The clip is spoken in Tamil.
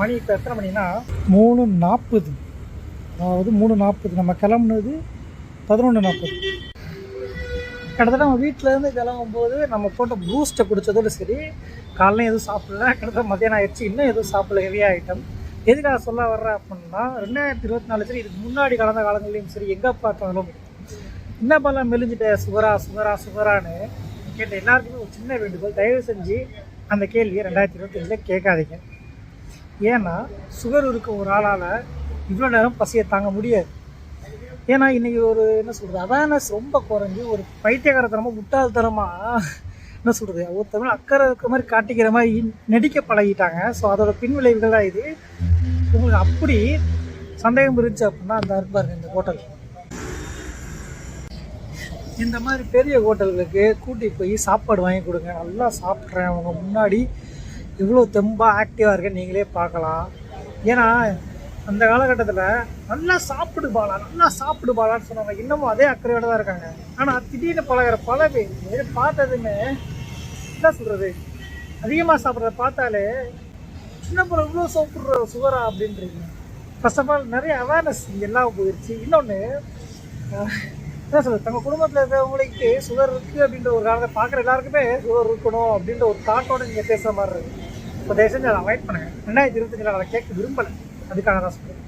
மணி இப்போ எத்தனை மணினா மூணு நாற்பது அதாவது மூணு நாற்பது நம்ம கிளம்புனது பதினொன்று நாற்பது கிட்டத்தட்ட நம்ம வீட்டிலேருந்து கிளம்பும்போது நம்ம போட்ட பூஸ்ட்டை குடித்ததோடு சரி காலைல எதுவும் சாப்பிடல. கிட்டத்தட்ட மத்தியானம் ஆயிடுச்சு. இன்னும் எதுவும் சாப்பிடல. ஹெவியாக ஐட்டம் எதுக்காக சொல்ல வர்றேன் அப்படின்னா ரெண்டாயிரத்தி இருபத்தி நாலு சரி இதுக்கு முன்னாடி கடந்த காலங்கள்லையும் சரி எங்கே பார்த்தாலும் என்ன பண்ணலாம் மெலிஞ்சிட்ட சுகரா சுகரா சுகரான்னு கேட்ட எல்லாருக்குமே ஒரு சின்ன வேண்டுகோள். தயவு செஞ்சு அந்த கேள்வியை ரெண்டாயிரத்தி இருபத்தஞ்சில் கேட்காதீங்க. ஏன்னா சுகர் இருக்க ஒரு ஆளால் இவ்வளோ நேரம் பசியை தாங்க முடியாது. ஏன்னா இன்றைக்கி ஒரு என்ன சொல்கிறது அவேர்னஸ் ரொம்ப குறைஞ்சி ஒரு பைத்தியகாரத்தனமாக முட்டாள்தனமாக என்ன சொல்கிறது ஒருத்தவங்க அக்கறை இருக்கிற மாதிரி காட்டிக்கிற மாதிரி நடிக்க பழகிட்டாங்க. ஸோ அதோட பின்விளைவுகள் தான் இது. உங்களுக்கு அப்படி சந்தேகம் இருந்துச்சு அப்படின்னா அந்த இருப்பாருங்க இந்த ஹோட்டல் இந்த மாதிரி பெரிய ஹோட்டல்களுக்கு கூட்டிகிட்டு போய் சாப்பாடு வாங்கி கொடுங்க. நல்லா சாப்பிட்றேன். அவங்க முன்னாடி இவ்வளோ தெம்பாக ஆக்டிவாக இருக்குன்னு நீங்களே பார்க்கலாம். ஏன்னா அந்த காலகட்டத்தில் நல்லா சாப்பிடு பாலா நல்லா சாப்பிடு பாலான்னு சொன்னாங்க இன்னமும் அதே அக்கறையோட தான் இருக்காங்க. ஆனால் திடீர்னு பழகிற பல பேர் பார்த்ததுமே என்ன சொல்கிறது அதிகமாக சாப்பிட்றத பார்த்தாலே சின்ன பிள்ளை இவ்வளோ சாப்பிட்ற சுகரா? அப்படின்றீங்க. ஃபர்ஸ்ட் ஆஃப் ஆல் நிறைய அவேர்னஸ் எல்லாம் போயிடுச்சு இன்னொன்று என்ன சொல்கிறது தங்கள் குடும்பத்தில் இருக்கிறவங்களுக்கு சுகர் இருக்குது அப்படின்ற ஒரு காலத்தை பார்க்குற எல்லாருக்குமே சுகர் இருக்கணும் அப்படின்ற ஒரு தாட்டோட நீங்கள் பேசுகிற மாதிரி இருக்குது இப்போ தயவு செஞ்சு அதை அவாய்ட் பண்ணுங்கள் ரெண்டாயிரத்தி இருபத்தஞ்சில் அதை கேட்க விரும்பலை. அதுக்காக தான் சொல்கிறேன்